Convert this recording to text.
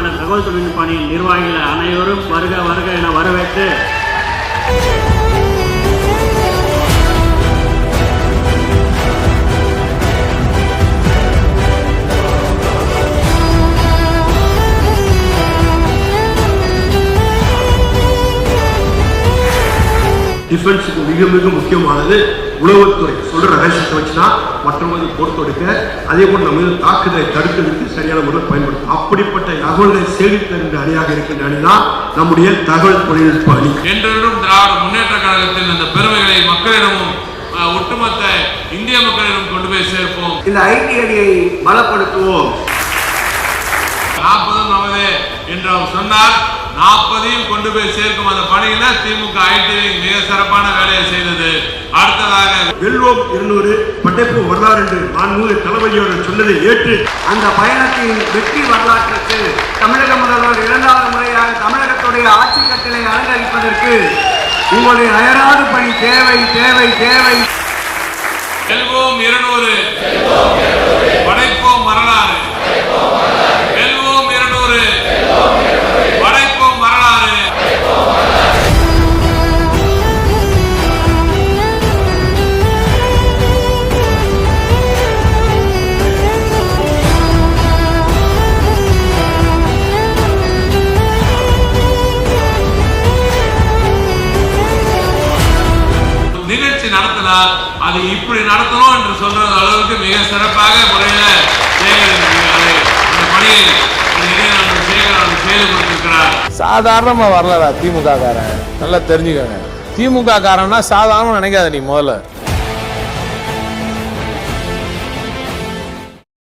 தின தகவல் தொழில்நுட்ப பணியின் நிர்வாகிகள் அனைவரும் வருக வருக என வரவேற்று டிஃபென்ஸுக்கு மிக மிக முக்கியமானது உளவுத்துறை. சொல்ற ரகசியத்தை வச்சு தான் மற்றவங்க பொறுத்து அதே போல் நம்ம தாக்குதலை தடுக்கிறதுக்கு சரியான முறையில் பயன்படுத்தும் அப்படிப்பட்ட தகவல்களை சேகரிக்கின்ற அணியாக இருக்கின்ற அணிதான் நம்முடைய தகவல் தொழில்நுட்ப அணி. என்றென்றும் திராவிட முன்னேற்ற கழகத்தின் அந்த பெருமைகளை மக்களிடமும் அஹ், ஒட்டுமொத்த இந்திய மக்களிடம் கொண்டு போய் சேர்ப்போம். இந்த ஐடி அணியை பலப்படுத்துவோம். நாற்பதும் நமது என்று அவர் சொன்னார். நாற்பதையும் கொண்டு போய் சேர்க்கும் அந்த பணியில திமுக ஐடி மிக சிறப்பான வேலையை செய்தது. அடுத்ததாக வெல்வோம் இருநூறு படைப்பு வரலாறு என்று மாண்புமிகு தளபதி அவர்கள் சொன்னதை ஏற்று அந்த பயணத்தின் வெற்றி வரலாற்றுக்கு தமிழக முதல்வர் இரண்டாவது முறையாக தமிழகத்துடைய ஆட்சி கட்டளை அலங்கரிப்பதற்கு உங்களுடைய அயராது பணி தேவை தேவை தேவை. வெல்வோம் இருநூறு. நிகழ்ச்சி அது இப்படி நடத்தணும் என்று சொல்ற அளவுக்கு மிக சிறப்பாக முறையில பணியை சாதாரணமா வரலடா திமுக காரன் நல்லா தெரிஞ்சுக்கோங்க. திமுக காரன்னா சாதாரணம் நினைக்காத நீ முதல்ல.